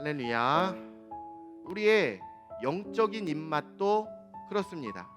할렐루야. 우리의 영적인 입맛도 그렇습니다.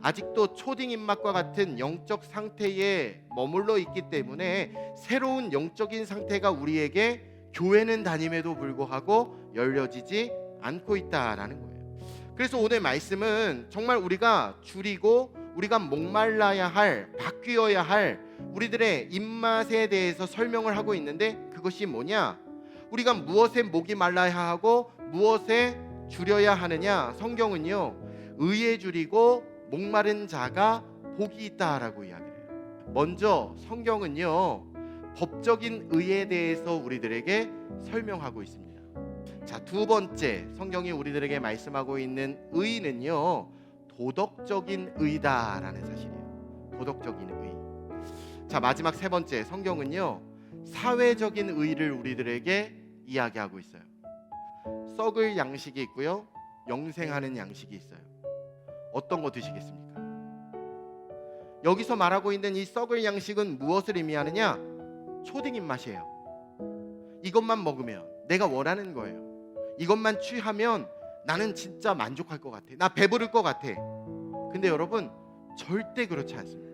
아직도 초딩 입맛과 같은 영적 상태에 머물러 있기 때문에 새로운 영적인 상태가 우리에게 교회는 다님에도 불구하고 열려지지 않고 있다라는 거예요. 그래서 오늘 말씀은 정말 우리가 줄이고 우리가 목말라야 할, 바뀌어야 할 우리들의 입맛에 대해서 설명을 하고 있는데 그것이 뭐냐? 우리가 무엇에 목이 말라야 하고 무엇에 줄여야 하느냐? 성경은요. 의에 줄이고 목마른 자가 복이 있다라고 이야기해요. 먼저 성경은요. 법적인 의에 대해서 우리들에게 설명하고 있습니다. 자, 두 번째 성경이 우리들에게 말씀하고 있는 의는요. 도덕적인 의다라는 사실이에요. 도덕적인 의. 자, 마지막 세 번째 성경은요. 사회적인 의를 우리들에게 이야기하고 있어요. 썩을 양식이 있고요. 영생하는 양식이 있어요. 어떤 거 드시겠습니까? 여기서 말하고 있는 이 썩을 양식은 무엇을 의미하느냐? 초딩 입맛이에요. 이것만 먹으면 내가 원하는 거예요. 이것만 취하면 나는 진짜 만족할 것 같아. 나 배부를 것 같아. 근데 여러분 절대 그렇지 않습니다.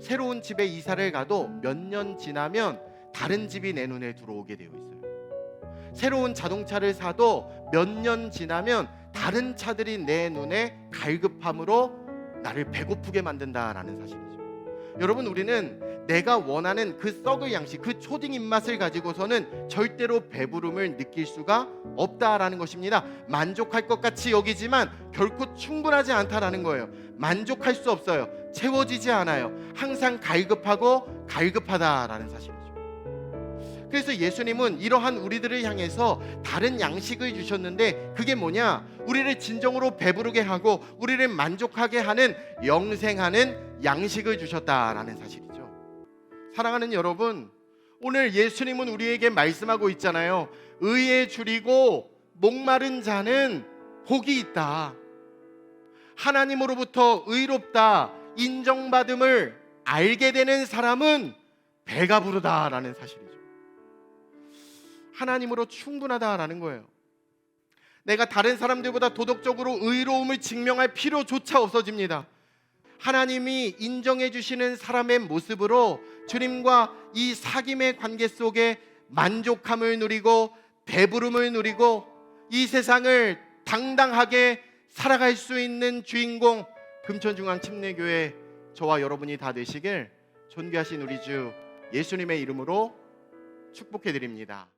새로운 집에 이사를 가도 몇 년 지나면 다른 집이 내 눈에 들어오게 되어 있어요. 새로운 자동차를 사도 몇 년 지나면 다른 차들이 내 눈에 갈급함으로 나를 배고프게 만든다라는 사실이죠. 여러분 우리는 내가 원하는 그 썩을 양식, 그 초딩 입맛을 가지고서는 절대로 배부름을 느낄 수가 없다라는 것입니다. 만족할 것 같이 여기지만 결코 충분하지 않다라는 거예요. 만족할 수 없어요. 채워지지 않아요. 항상 갈급하고 갈급하다라는 사실이죠. 그래서 예수님은 이러한 우리들을 향해서 다른 양식을 주셨는데 그게 뭐냐? 우리를 진정으로 배부르게 하고 우리를 만족하게 하는 영생하는 양식을 주셨다라는 사실이죠. 사랑하는 여러분, 오늘 예수님은 우리에게 말씀하고 있잖아요. 의에 줄이고 목마른 자는 복이 있다. 하나님으로부터 의롭다 인정받음을 알게 되는 사람은 배가 부르다라는 사실이죠. 하나님으로 충분하다라는 거예요. 내가 다른 사람들보다 도덕적으로 의로움을 증명할 필요조차 없어집니다. 하나님이 인정해 주시는 사람의 모습으로 주님과 이 사귐의 관계 속에 만족함을 누리고 배부름을 누리고 이 세상을 당당하게 살아갈 수 있는 주인공 금천중앙 침례교회 저와 여러분이 다 되시길 존귀하신 우리 주 예수님의 이름으로 축복해 드립니다.